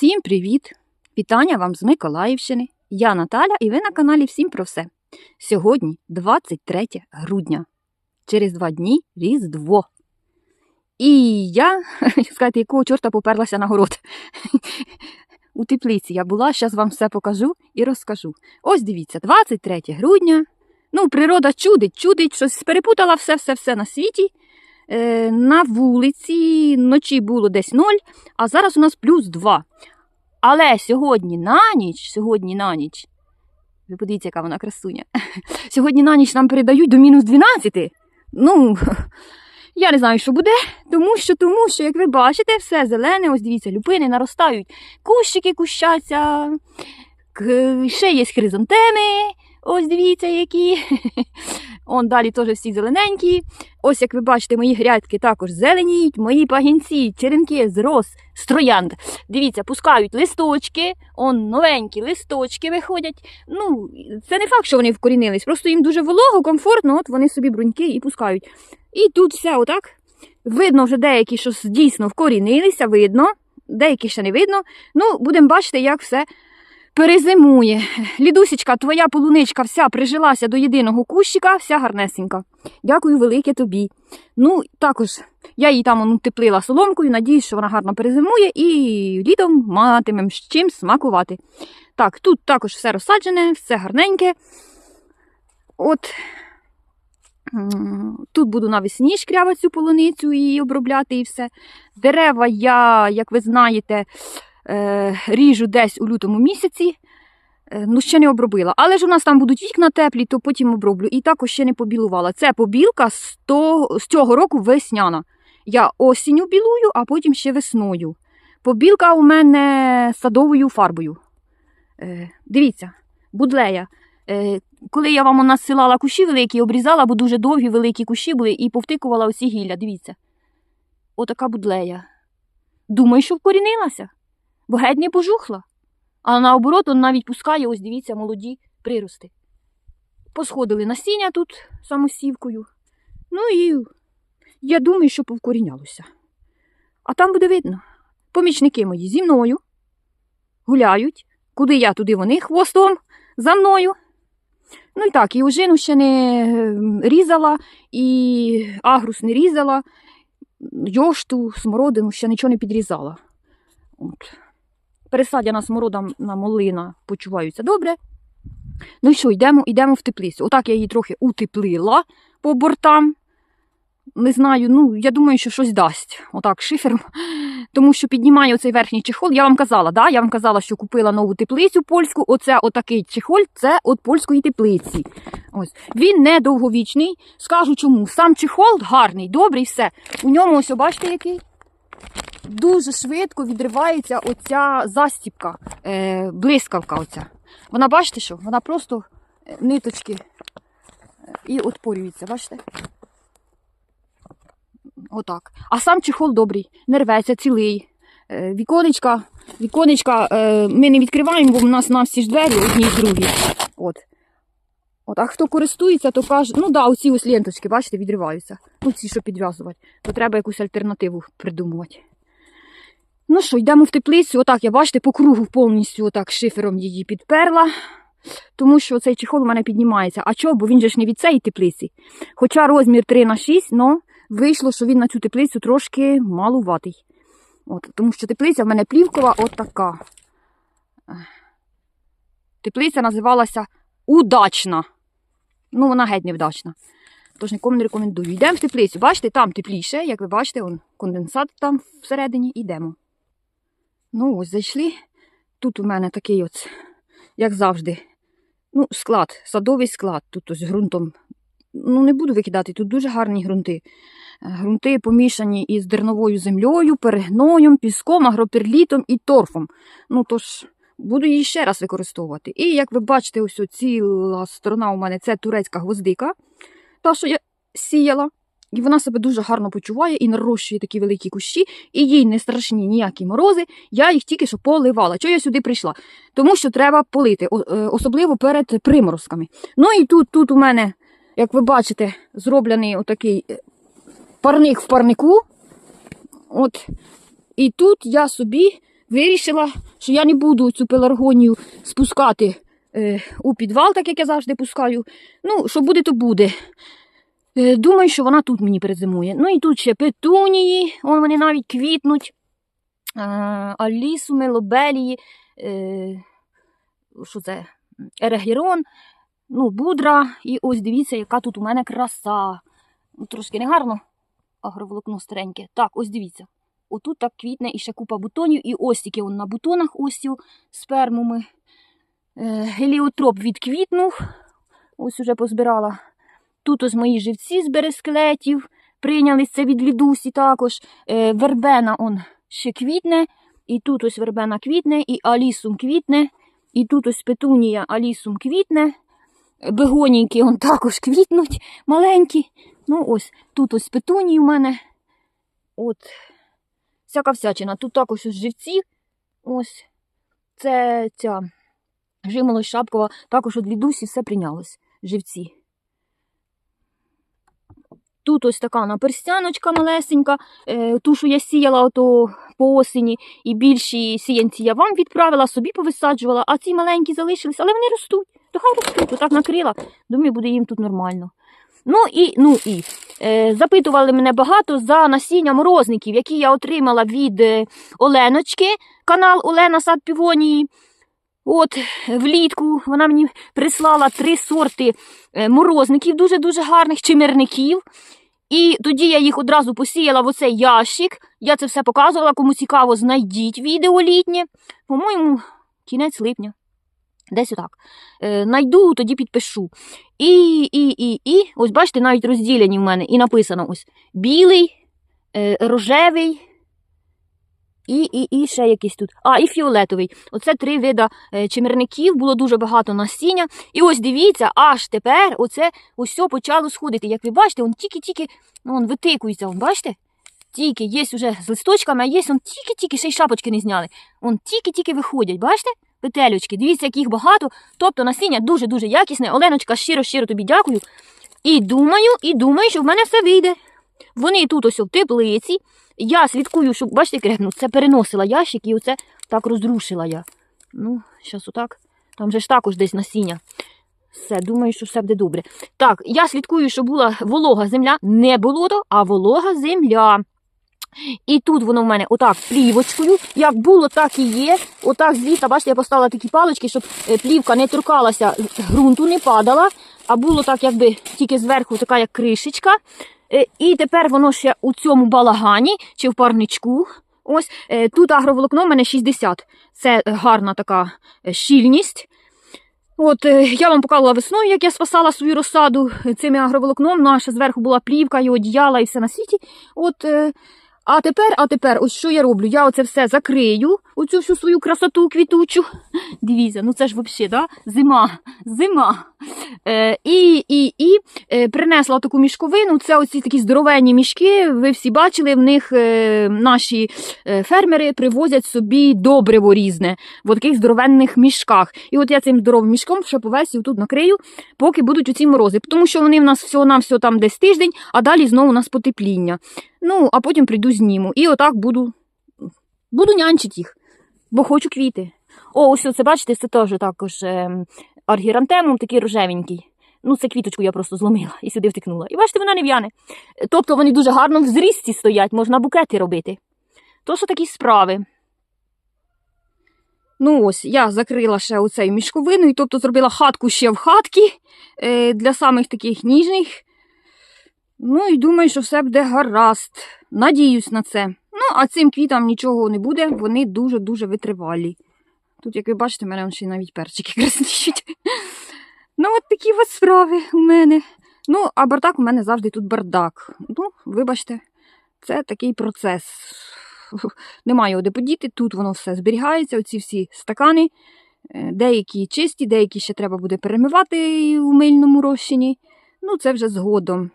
Всім привіт! Вітання вам з Миколаївщини. Я Наталя і ви на каналі Всім про все. Сьогодні 23 грудня. Через два дні Різдво. І я, сказати, якого чорта поперлася на город. У теплиці я була, зараз вам все покажу і розкажу. Ось дивіться, 23 грудня. Ну, природа чудить, чудить, щось перепутала все-все-все на світі. Е, на вулиці вночі було десь 0, а зараз у нас плюс 2. Але сьогодні на ніч, сьогодні на ніч, ви подивіться, яка вона красуня. Сьогодні на ніч нам передають до мінус 12. Ну, я не знаю, що буде, тому що, тому що, як ви бачите, все зелене, ось дивіться, люпини наростають, кущики кущаться, ще є хризантеми, ось дивіться, які. Он далі теж всі зелененькі. Ось, як ви бачите, мої грядки також зеленіють, мої пагінці, черенки з роз, троянд. Дивіться, пускають листочки, он новенькі листочки виходять. Ну, це не факт, що вони вкорінились, просто їм дуже волого, комфортно, от вони собі бруньки і пускають. І тут все отак. Видно вже деякі, що дійсно вкорінилися, видно, деякі ще не видно. Ну, будемо бачити, як все перезимує. Лідусічка, твоя полуничка вся прижилася до єдиного кущика, вся гарнесенька. Дякую велике тобі. Ну, також я її там он, утеплила соломкою, надіюсь, що вона гарно перезимує і літом матимем з чим смакувати. Так, тут також все розсаджене, все гарненьке. От тут буду навесні шкрявати цю полуницю і обробляти і все. Дерева я, як ви знаєте, ріжу десь у лютому місяці. Е, Ну, ще не обробила. Але ж у нас там будуть вікна теплі, то потім оброблю. І також ще не побілувала. Це побілка з, того, з цього року весняна. Я осінню білую, а потім ще весною. Побілка у мене садовою фарбою. Е, дивіться, будлея. Е, коли я вам насилала кущі великі, обрізала, бо дуже довгі великі кущі були, і повтикувала оці гілля. Дивіться. Отака будлея. Думаю, що вкорінилася, бо геть не пожухла. А наоборот, он навіть пускає, ось дивіться, молоді прирости. Посходили насіння тут самосівкою. Ну і я думаю, що повкорінялося. А там буде видно. Помічники мої зі мною гуляють. Куди я, туди вони хвостом за мною. Ну і так, і ожину ще не е, різала, і агрус не різала, йошту, смородину ще нічого не підрізала. От. Пересадяна смородина малина почуваються добре. Ну і що, йдемо, йдемо в теплицю. Отак я її трохи утеплила по бортам. Не знаю, ну, я думаю, що щось дасть. Отак, шифером. Тому що піднімає оцей верхній чехол. Я вам казала, да? я вам казала, що купила нову теплицю польську. Оце отакий чехоль, це від польської теплиці. Ось. Він не довговічний. Скажу чому. Сам чехол гарний, добрий, все. У ньому ось, бачите, який? Дуже швидко відривається оця застіпка, е, блискавка. оця. Вона, бачите що? Вона просто е, ниточки е, і отпорюється, бачите? Отак. А сам чехол добрий, не рветься, цілий. Е, віконечка, віконечка ми не відкриваємо, бо в нас на всі ж двері одні й другі. От. От, а хто користується, то каже, ну да, оці ось ленточки, бачите, відриваються. Ну, ці, що підв'язувати, то треба якусь альтернативу придумувати. Ну що, йдемо в теплицю. Отак, я бачите, по кругу повністю отак шифером її підперла. Тому що цей чехол у мене піднімається. А чого? Бо він же ж не від цієї теплиці. Хоча розмір 3 на 6, але вийшло, що він на цю теплицю трошки малуватий. От, тому що теплиця в мене плівкова отака. Теплиця називалася Удачна. Ну, вона геть невдачна. Тож нікому не рекомендую. Йдемо в теплицю. Бачите, там тепліше, як ви бачите, он, конденсат там всередині. Йдемо. Ну, ось зайшли. Тут у мене такий от, як завжди, ну, склад, садовий склад. Тут ось ґрунтом. Ну, не буду викидати, тут дуже гарні ґрунти. Е, Ґрунти помішані із дерновою землею, перегноєм, піском, агроперлітом і торфом. Ну, тож, буду її ще раз використовувати. І як ви бачите, ось ціла сторона у мене це турецька гвоздика, та, що я сіяла. І вона себе дуже гарно почуває і нарощує такі великі кущі, і їй не страшні ніякі морози. Я їх тільки що поливала. Чого я сюди прийшла? Тому що треба полити, е, особливо перед приморозками. Ну і тут, тут у мене, як ви бачите, зроблений отакий е, парник в парнику. От. І тут я собі вирішила, що я не буду цю пеларгонію спускати е, у підвал, так як я завжди пускаю. Ну, що буде, то буде. Е, думаю, що вона тут мені перезимує. Ну і тут ще петунії, он вони навіть квітнуть. Е, алісуми, лобелії, е, що це? Ерегірон, ну, будра. І ось дивіться, яка тут у мене краса. Ну, трошки не гарно, агроволокно стареньке. Так, ось дивіться. Отут так квітне і ще купа бутонів, і ось тільки на бутонах ось ці спермуми. Е, геліотроп відквітнув. Ось уже позбирала. Тут ось мої живці з берескелетів. Прийнялись це від лідусі також. Е, вербена он ще квітне. І тут ось вербена квітне, і алісум квітне. І тут ось петунія алісум квітне. Бегонійки он також квітнуть маленькі. Ну ось тут ось петунії у мене. От. Всяка всячина. Тут також ось живці. Ось. Це ця жимолость шапкова. Також від лідусі все прийнялось. Живці. Тут ось така наперстяночка малесенька, е, ту, що я сіяла ото по осені, і більші сіянці я вам відправила, собі повисаджувала, а ці маленькі залишились, але вони ростуть. То хай ростуть, отак накрила. Думаю, буде їм тут нормально. Ну і ну і запитували мене багато за насіння морозників, які я отримала від е, Оленочки, канал Олена Сад Півонії. От влітку вона мені прислала три сорти е, морозників, дуже-дуже гарних, чимирників. І тоді я їх одразу посіяла в оцей ящик. Я це все показувала. Кому цікаво, знайдіть відео літнє. По-моєму, кінець липня. Десь отак. Е, найду, тоді підпишу. І, і, і, і, ось бачите, навіть розділені в мене. І написано ось білий, е, рожевий. І, і, і ще якийсь тут. А, і фіолетовий. Оце три вида е, чимирників, було дуже багато насіння. І ось дивіться, аж тепер оце ось почало сходити. Як ви бачите, он тільки-тільки ну, он витикується, он, бачите? Тільки є вже з листочками, а є он тільки-тільки ще й шапочки не зняли. Он тільки-тільки виходять, бачите? Петелючки, дивіться, яких багато. Тобто насіння дуже-дуже якісне. Оленочка, щиро-щиро тобі дякую. І думаю, і думаю, що в мене все вийде. Вони тут ось в теплиці. Я слідкую, щоб, бачите, як ну, це переносила ящик і оце так розрушила я. Ну, зараз отак. Там же ж також десь насіння. Все, думаю, що все буде добре. Так, я слідкую, щоб була волога земля, не болото, а волога земля. І тут воно в мене отак плівочкою. Як було, так і є. Отак звідти, бачите, я поставила такі палички, щоб е, плівка не торкалася ґрунту, не падала. А було так, якби тільки зверху така як кришечка. Е, І тепер воно ще у цьому балагані чи в парничку. Ось е, тут агроволокно в мене 60. Це гарна така щільність. От я вам показувала весною, як я спасала свою розсаду цим агроволокном. Наша зверху була плівка, і одіяла, і все на світі. От, а тепер, а тепер, ось що я роблю? Я оце все закрию, оцю всю свою красоту квітучу. Дивіться, ну це ж взагалі, да? зима, зима. Е, і і, і е, принесла таку мішковину. Це оці такі здоровенні мішки. Ви всі бачили, в них е, наші е, фермери привозять собі добриво різне в таких здоровенних мішках. І от я цим здоровим мішком ще повесів тут накрию, поки будуть оці морози. Тому що вони в нас всього-навсього там десь тиждень, а далі знову у нас потепління. Ну, а потім прийду зніму. І отак буду буду нянчити їх, бо хочу квіти. О, ось це, бачите, це теж також е, аргірантемум, такий рожевенький. Ну, це квіточку я просто зломила і сюди втикнула. І бачите, вона не в'яне. Тобто вони дуже гарно в зрісті стоять, можна букети робити. То що такі справи. Ну, ось, я закрила ще оцею мішковиною, тобто зробила хатку ще в хатки е, для самих таких ніжних. Ну і думаю, що все буде гаразд. Надіюсь на це. Ну, а цим квітам нічого не буде, вони дуже-дуже витривалі. Тут, як ви бачите, в мене ще навіть перчики краснішуть. Ну, от такі от справи у мене. Ну, а бардак у мене завжди тут бардак. Ну, вибачте, це такий процес. Немає його де подіти, тут воно все зберігається, оці всі стакани. Е, Деякі чисті, деякі ще треба буде перемивати у мильному розчині. Ну, це вже згодом.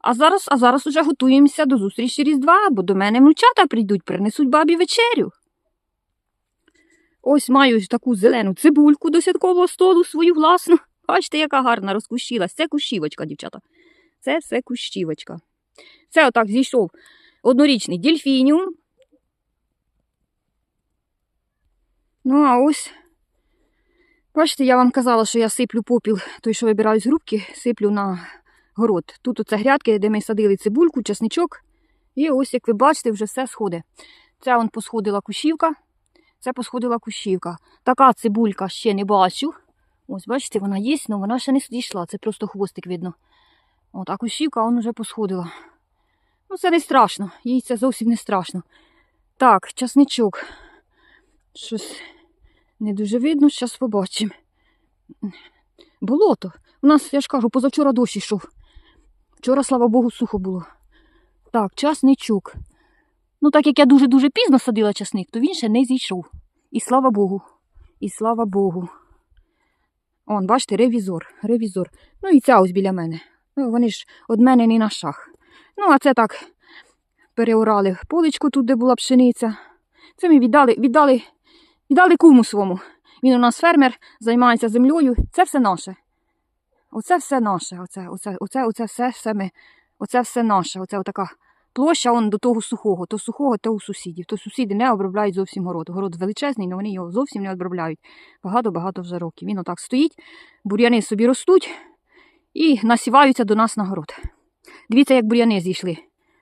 А зараз а зараз уже готуємося до зустрічі Різдва, бо до мене внучата прийдуть, принесуть бабі вечерю. Ось маю таку зелену цибульку до святкового столу свою власну. Бачите, яка гарна розкущилась. Це кущівочка, дівчата. Це все кущівочка. Це отак зійшов однорічний дельфініум. Ну, а ось, бачите, я вам казала, що я сиплю попіл, той, що вибираю з грубки, сиплю на город. Тут оце грядки, де ми садили цибульку, часничок. І ось, як ви бачите, вже все сходить. Це он посходила кущівка, це посходила кущівка. Така цибулька ще не бачу. Ось, бачите, вона є, але вона ще не дійшла. Це просто хвостик видно. От, а кущівка он вже посходила. Ну, це не страшно, їй це зовсім не страшно. Так, часничок. Щось не дуже видно, зараз побачимо. Болото. У нас, я ж кажу, позавчора дощ йшов. Вчора, слава Богу, сухо було. Так, часничок. Ну, так як я дуже-дуже пізно садила часник, то він ще не зійшов. І слава Богу. І слава Богу. Он, бачите, ревізор, ревізор. Ну і ця ось біля мене. Ну, вони ж од мене не на шах. Ну, а це так переорали поличку тут, де була пшениця. Це ми віддали, віддали, віддали куму свому. Він у нас фермер, займається землею. Це все наше. Оце все наше. Оце, оце, оце, оце все, все ми, оце все наше. Оце отака площа он до того сухого. То сухого, то у сусідів. То сусіди не обробляють зовсім город. Город величезний, але вони його зовсім не обробляють. Багато-багато вже років. Він отак стоїть, бур'яни собі ростуть і насіваються до нас на город. Дивіться, як бур'яни зійшли.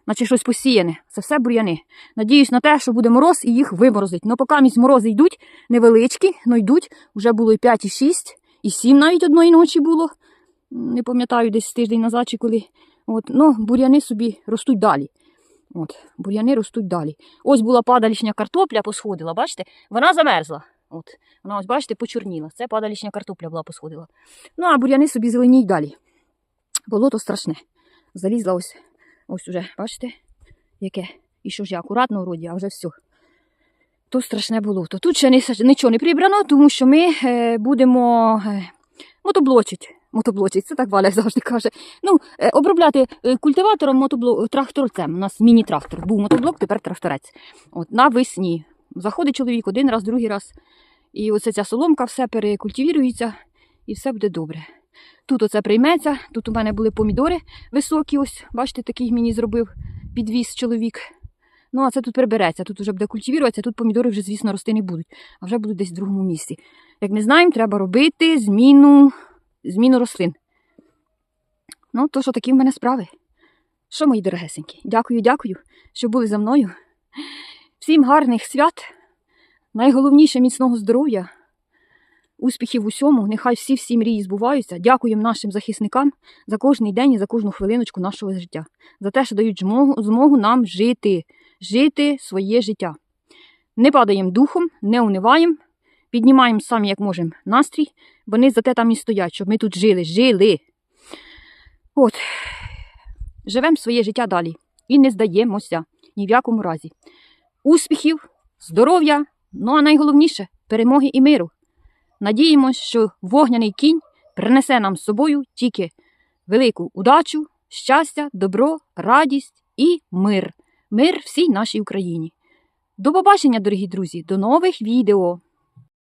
Наче щось посіяне. Це все бур'яни. Надіюсь на те, що буде мороз і їх виморозить. Ну, поки місь морози йдуть, невеличкі, але йдуть. Вже було і 5, і 6, і 7 навіть одної ночі було. Не пам'ятаю, десь тиждень назад чи коли. От, ну, бур'яни собі ростуть далі. От, бур'яни ростуть далі. Ось була падалішня картопля, посходила, бачите? Вона замерзла. От, вона ось, бачите, почорніла. Це падалішня картопля була посходила. Ну, а бур'яни собі зеленіють далі. Болото страшне. Залізла ось, ось уже, бачите, яке. І що ж я акуратно вроді, а вже все. То страшне болото. Тут ще не, нічого не прибрано, тому що ми е, будемо е, мотоблочить. Мотоблочить, це так Валя завжди каже. Ну, е, обробляти е, культиватором мотобло... тракторцем. У нас міні-трактор. Був мотоблок, тепер тракторець. От, навесні. Заходить чоловік один раз, другий раз. І оце ця соломка все перекультивірується і все буде добре. Тут оце прийметься. Тут у мене були помідори високі, ось, бачите, такий мені зробив підвіз чоловік. Ну, а це тут прибереться, тут вже буде культивіруватися, тут помідори вже, звісно, рости не будуть, а вже будуть десь в другому місці. Як ми знаємо, треба робити зміну, зміну рослин. Ну, то що такі в мене справи. Що, мої дорогесенькі? Дякую, дякую, що були за мною. Всім гарних свят, найголовніше міцного здоров'я, успіхів усьому. Нехай всі всі мрії збуваються. Дякуємо нашим захисникам за кожний день і за кожну хвилиночку нашого життя, за те, що дають змогу нам жити, жити своє життя. Не падаємо духом, не униваємо, піднімаємо самі, як можемо, настрій. Вони за те там і стоять, щоб ми тут жили, жили. От, живемо своє життя далі і не здаємося ні в якому разі. Успіхів, здоров'я, ну а найголовніше перемоги і миру. Надіємось, що вогняний кінь принесе нам з собою тільки велику удачу, щастя, добро, радість і мир. Мир всій нашій Україні. До побачення, дорогі друзі, до нових відео!